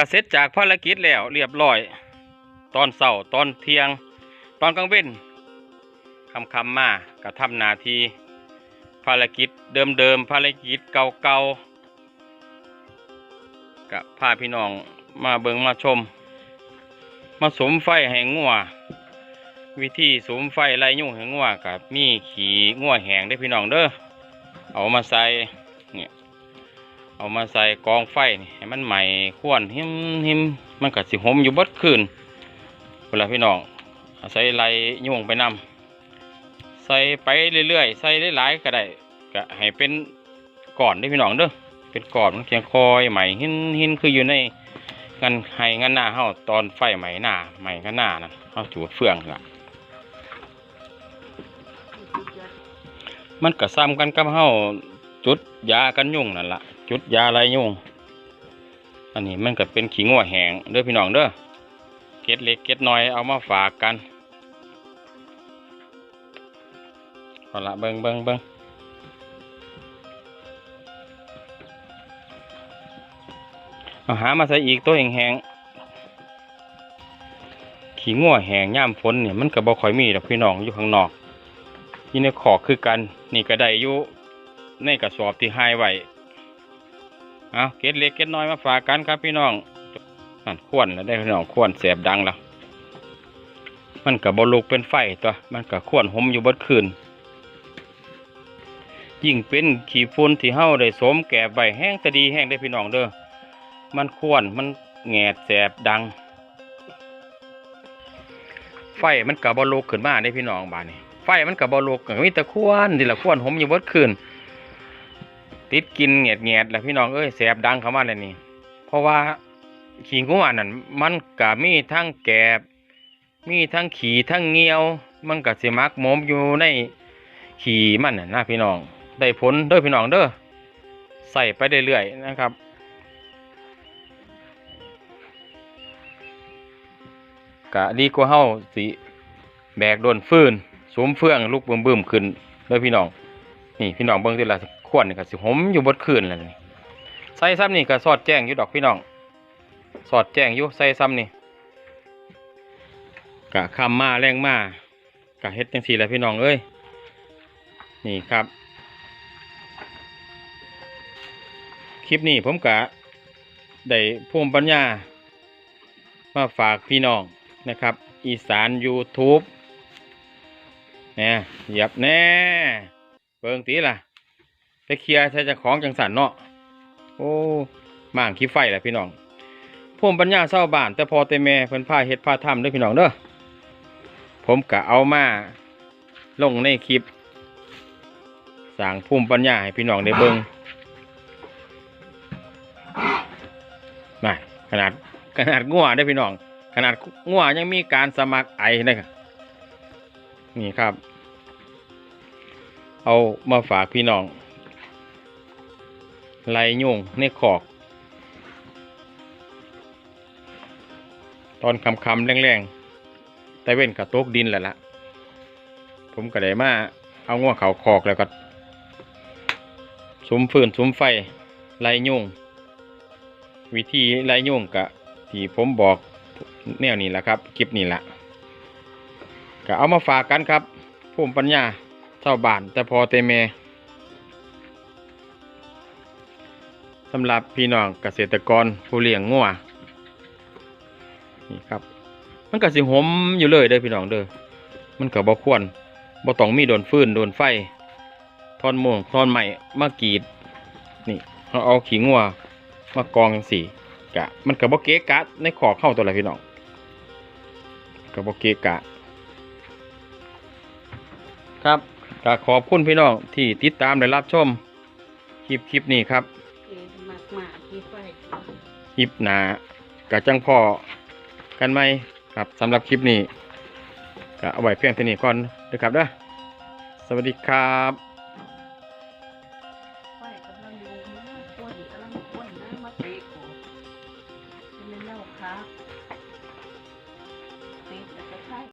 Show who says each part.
Speaker 1: ก็เสร็จจากภารกิจแล้วเรียบร้อย ตอนเช้าตอนเที่ยง ตอนกลางเว้นคำคำมาก็ทำนาที ภารกิจเดิมๆภารกิจเก่าๆกับพาพี่น้องมาเบิงมาชม มาสมไฟให้งัววิธีสมไฟไล่ยุ่งให้งัวกับมีขี่งัวแหงได้พี่น้องเด้อเอามาใส่ เอามาใส่กองไฟนี่ให้มันใหม่ขวนหิมหิมมันก็สิหมอยู่บดคืนเวลาพี่น้องใส่ไล่ยุ่งไปนำใส่ไปเรื่อยๆ ใส่หลายๆก็ได้ก็ให้เป็นก่อนได้พี่น้องเด้อเป็นก่อนมันเพียงคอยใหม่หินหินคืออยู่ในงานให้งานหน้าเฮาตอนไฟใหม่หน้าใหม่งานหน้านั่นเฮาจูดเฟืองล่ะมันก็ซ้ำกันกับเฮาจุดยากันยุงนั่นละ จุดยาไรยุงอันนี้มันก็เป็นขี้งัวแหงเด้อพี่น้องเด้อเก็ดเล็กเก็ดน้อยเอามาฝากกันเอาละเบิงเบิงเบิงเอาหามาใส่อีกตัวแห้งๆขี้งัวแหงย่ามฝนเนี่ยมันก็บ่ค่อยมีดอกพี่น้องอยู่ข้างนอกอยู่ในขอกคือกัน นี่ก็ได้อยู่ในกระสอบที่ให้ไว้ เอาเก็ดเล็กเก็ดน้อยมาฝากกันครับพี่น้องนั่นขวนแล้วได้พี่น้องขวนแสบดังแล้วมันกับบลุกเป็นไฟตัวมันกับขวนหมอยู่บดคืนยิ่งเป็นขี้ฝุ่นที่เฮาได้สมแก่ใบแห้งจะดีแห้งได้พี่น้องเด้อมันขวนมันแงดแสบดัง ไฟมันกับบลุกขึ้นมาได้พี่น้องบ้านนี้ไฟมันกับบอลูกมีแต่ควนนี่แหละควนผมอยู่บดคืน ติดกินเงียดเงียดแหละพี่น้องเอ้ยแสบดังเข้ามาเลยนี่ เพราะว่าขี้งัวนั่นมันก็มีทั้งแกบ มีทั้งขี่ทั้งเงี้ยว มันก็สิมักหมมอยู่ในขี่มันน่ะพี่น้อง ได้ผลเด้อพี่น้องเด้อใส่ไปเรื่อยๆนะครับกะดีกว่าเฮาสิแบกโดนฟืนสวมเฟืองลูกบึมๆขึ้นเด้อพี่น้อง นี่พี่น้องเบิ่งทีละ ขวดนี่ก็สิหมอยู่บดคืนแล้วนี่ใส่ซ้ำนี่ก็สอดแจ้งอยู่ดอกพี่น้อง สอดแจ้งอยู่ใส่ซ้ำนี่กะคำมาแรงมากะเฮ็ดจังซี่แหละพี่น้องเอ้ยนี่ครับ คลิปนี้ผมกะได้ภูมิปัญญา มาฝากพี่น้องนะครับ อีสาน YouTube แน่เหยียบแน่ เบิ่งตีล่ะ ไปเคลียร์ใช้จะของจังสันเนาะโอ้ม่างขี้ไฟแหละพี่น้องภูมิปัญญาเศร้าบ้าน แต่พอแต่แม่เพิ่นพาเฮ็ดพาทำเด้อพี่น้องเด้อผมกะเอามาลงในคลิปสร้างภูมิปัญญาให้พี่น้องได้เบิ่งน่ขนาดขนาดงัวได้อพี่น้อง ขนาดงัวยังมีการสมัครไอนะครับนี่ครับ เอามาฝากพี่น้อง ไล่ยุงในขอก ตอนคำคำแรงๆแต่เว้นกับโต๊กดินแหละละผมก็ได้มาเอางัวเขาขอกแล้วก็สุมฟืนสุมไฟไล่ยุงวิธีไล่ยุงกะที่ผมบอกแนวนี้แหละครับคลิปนี้แหละก็เอามาฝากกันครับภูมิปัญญาชาวบ้านแต่พอเตเม สำหรับพี่น้องเกษตรกรผู้เลี้ยงงัวนี่ครับ มันก็สิหมอยู่เลยเด้อพี่น้องเด้อมันก็บ่ควรบ่ต้องมีโดนฟืนโดนไฟทอนม่วงทอนใหม่มากรีด นี่เราเอาขี้งัวมากองสี่กะ มันก็บ่เกะกะในขอเข้าตัวละไรพี่น้องก็บ่เกะกะ ครับก็ขอบคุณพี่น้องที่ติดตามและรับชมคลิปคลิปนี้ครับ ลิปหนากับจังพ่อกันไหมครับสำหรับคลิปนี้ก็เอาไว้เพียงเท่านี้ก่อนนะครับนะสวัสดีครับครับ